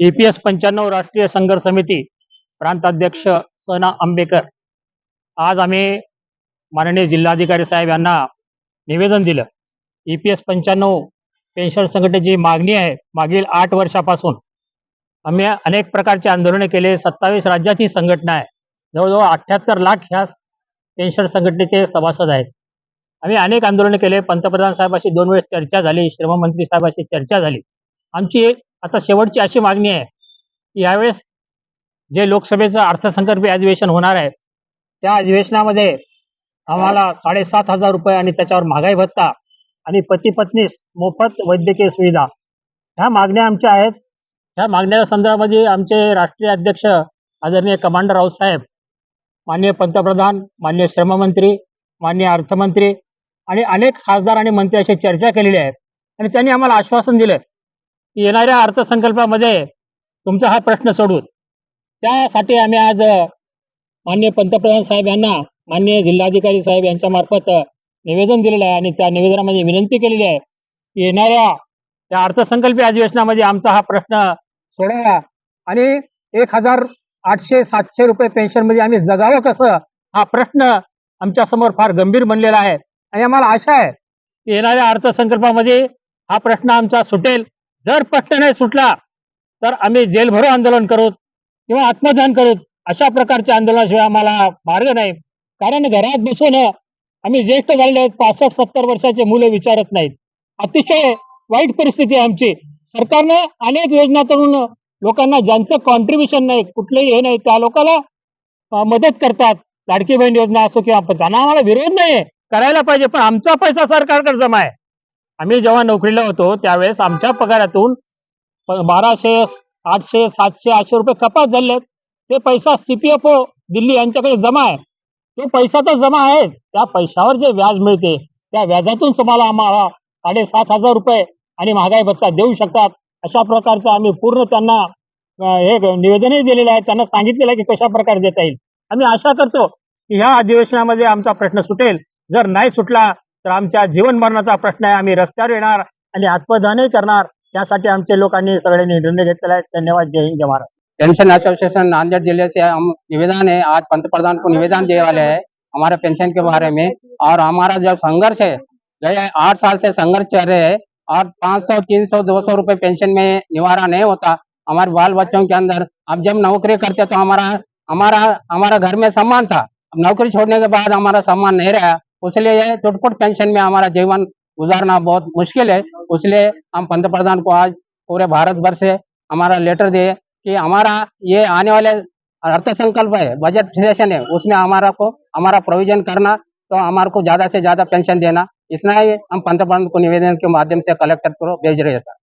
APS पंच्याण्णव राष्ट्रीय संघर्ष समिती प्रांताध्यक्ष सना आंबेकर. आज आम्ही माननीय जिल्हाधिकारी साहेब यांना निवेदन दिलं. ई पी एस पंच्याण्णव पेन्शन संघटनेची मागणी आहे मागील आठ वर्षापासून आम्ही अनेक प्रकारचे आंदोलने केले. सत्तावीस राज्याची संघटना आहे. जवळजवळ अठ्ठ्याहत्तर लाख ह्या पेन्शन संघटनेचे सभासद आहेत. आम्ही अनेक आंदोलने केले. पंतप्रधान साहेबाशी दोन वेळेस चर्चा झाली. श्रममंत्री साहेबाशी चर्चा झाली. आमची एक आता शेवटची अशी मागणी आहे. की यावेळेस जे लोकसभेचं अर्थसंकल्पीय अधिवेशन होणार आहे त्या अधिवेशनामध्ये आम्हाला साडेसात हजार रुपये आणि त्याच्यावर महागाई भत्ता आणि पती पत्नीस मोफत वैद्यकीय सुविधा ह्या मागण्या आमच्या आहेत. ह्या मागण्याच्या संदर्भामध्ये आमचे राष्ट्रीय अध्यक्ष आदरणीय कमांडर रावसाहेब माननीय पंतप्रधान माननीय श्रममंत्री माननीय अर्थमंत्री आणि अनेक खासदार आणि मंत्री अशी चर्चा केलेली आहे आणि त्यांनी आम्हाला आश्वासन दिलं येणाऱ्या अर्थसंकल्पामध्ये तुमचा हा प्रश्न सोडवू त्यासाठी आम्ही आज मान्य माननीय पंतप्रधान साहेब यांना माननीय जिल्हाधिकारी साहेब यांच्या मार्फत निवेदन दिलेलं आहे आणि त्या निवेदनामध्ये विनंती केलेली आहे की येणाऱ्या त्या अर्थसंकल्पीय अधिवेशनामध्ये आमचा हा प्रश्न सोडवा आणि एक हजार आठशे सातशे रुपये पेन्शनमध्ये आम्ही जगावं कसं हा प्रश्न आमच्यासमोर फार गंभीर बनलेला आहे. आणि आम्हाला आशा आहे की येणाऱ्या अर्थसंकल्पामध्ये हा प्रश्न आमचा सुटेल जर प्रश्न नाही सुटला तर आम्ही जेलभरो आंदोलन करू किंवा आत्मदान करू. अशा प्रकारच्या आंदोलनाशिवाय आम्हाला मार्ग नाही. कारण घरात बसून आम्ही ज्येष्ठ झालेले आहेत पासष्ट सत्तर वर्षाचे मुलं विचारत नाहीत. अतिशय वाईट परिस्थिती आहे आमची. सरकारने अनेक योजना करून लोकांना ज्यांचं कॉन्ट्रीब्युशन नाही कुठलंही हे नाही त्या लोकांना मदत करतात. लाडकी बहीण योजना असो किंवा त्यांना आम्हाला विरोध नाही करायला पाहिजे पण आमचा पैसा सरकारकडे जमा आहे. आम्ही जेव्हा नोकरीला होतो त्यावेळेस आमच्या पगारातून बाराशे आठशे सातशे आठशे रुपये कपात झाले ते पैसा सीपीएफओ दिल्ली यांच्याकडे जमा आहे. तो पैसा तर जमा आहे. त्या पैशावर जे व्याज मिळते त्या व्याजातून तुम्हाला आम्हाला साडेसात हजार रुपये आणि महागाई भत्ता देऊ शकतात. अशा प्रकारचं आम्ही पूर्ण त्यांना हे निवेदनही दिलेलं आहे. त्यांना सांगितलेलं आहे की कशा प्रकारे देता येईल. आम्ही आशा करतो की ह्या अधिवेशनामध्ये आमचा प्रश्न सुटेल. जर नाही सुटला तर आमच्या जीवन प्रश्न आहे. आम्ही रस्त्यावर येणार आणि आत्मदानही करणार. त्यासाठी आमच्या लोकांनी सगळ्यांनी निर्णय धन्यवाद. जय हिंद, जय महाराज पेंशन एसोसिएशन नांदेड़ ज़िले से हम निवेदन है आज पंतप्रधान को निवेदन देने वाले हैं. हमारे पेंशन के बारे में. और हमारा जो संघर्ष है, गए आठ साल से संघर्ष चल रहे हैं और पाँच सौ, तीन सौ, दो सौ रुपए पेंशन में निवारा नहीं होता। हमारे बाल बच्चों के अंदर अब जब नौकरी करते तो हमारा हमारा हमारा घर में सम्मान था। अब नौकरी छोड़ने के बाद हमारा सम्मान नहीं रहा। इसलिए ये चुटपुट पेंशन में हमारा जीवन गुजारना बहुत मुश्किल है। इसलिए हम पंत प्रधान को आज पूरे भारत भर से हमारा लेटर दिए कि हमारा ये आने वाले अर्थसंकल्प है बजट सेशन है, उसमें हमारा को, हमारा प्रोविज़न करना तो हमारे को ज़्यादा से ज़्यादा पेंशन देना। इतना ही हम पंतप्रधान को निवेदन के माध्यम से कलेक्टर को भेज रहे हैं, सर।